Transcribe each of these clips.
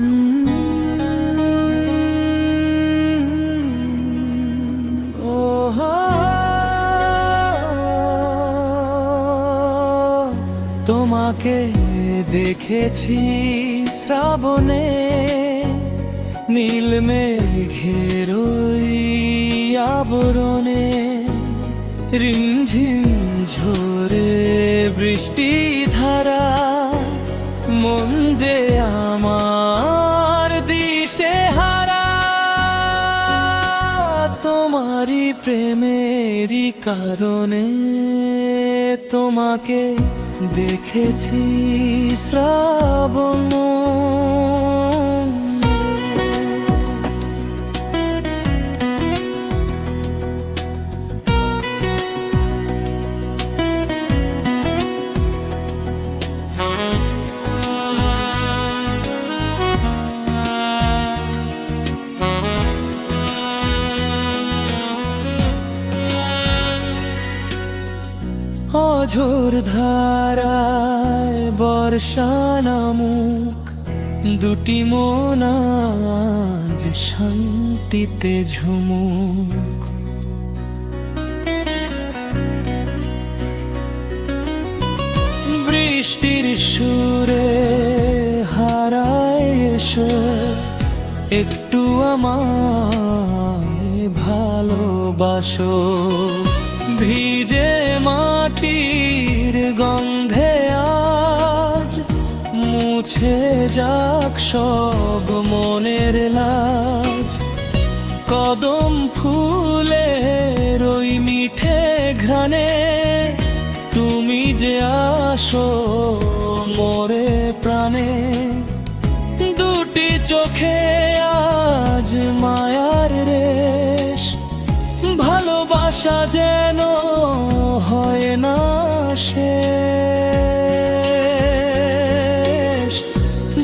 Mm-hmm. Uh-huh. তোমাকে দেখেছি শ্রাবণে নীল মেঘের আবরণে রিমঝিম ঝোরে বৃষ্টি ধারা মন যে আমার তোমারই প্রেমেরই কারণে তোমাকে দেখেছি শ্রাবণ অঝোর ধারায় বর্ষা নামুক, দুটি মন আজ শান্তিতে ঝুমুক। বৃষ্টির সুরে হারায় এসো, একটু আমায় ভালোবাসো। ভিজে মাটির গন্ধে আজ মুছে যাক সব মনের লাজ। কদম ফুলের ওই মিঠে ঘ্রাণে তুমি যে আসো মোরে প্রাণে। দুটি চোখে আজ মায়ার রেশ, ভালোবাসা যেন হয় না শেষ।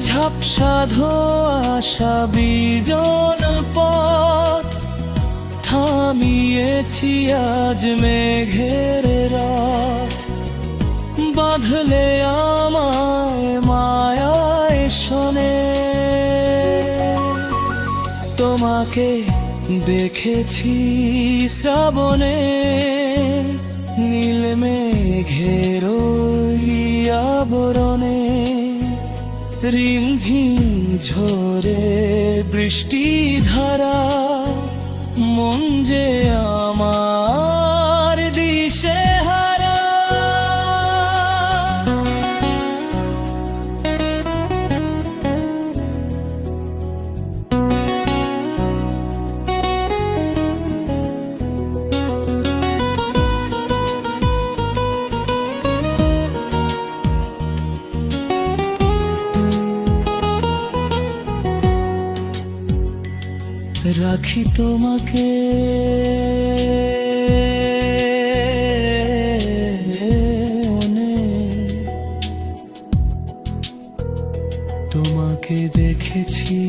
ঝাপসা ধোয়াশা বিজন পথ। থামিয়েছি আজ মেঘের রাত। বাঁধলে আমায় মায়ায় শোনে। তোমাকে দেখেছি শ্রাবণে। মেঘের ঘেরো আবরণে রিমঝিম ঝরে বৃষ্টি ধারা মন যে আমার রাখি তোমাকে। তোমাকে দেখেছি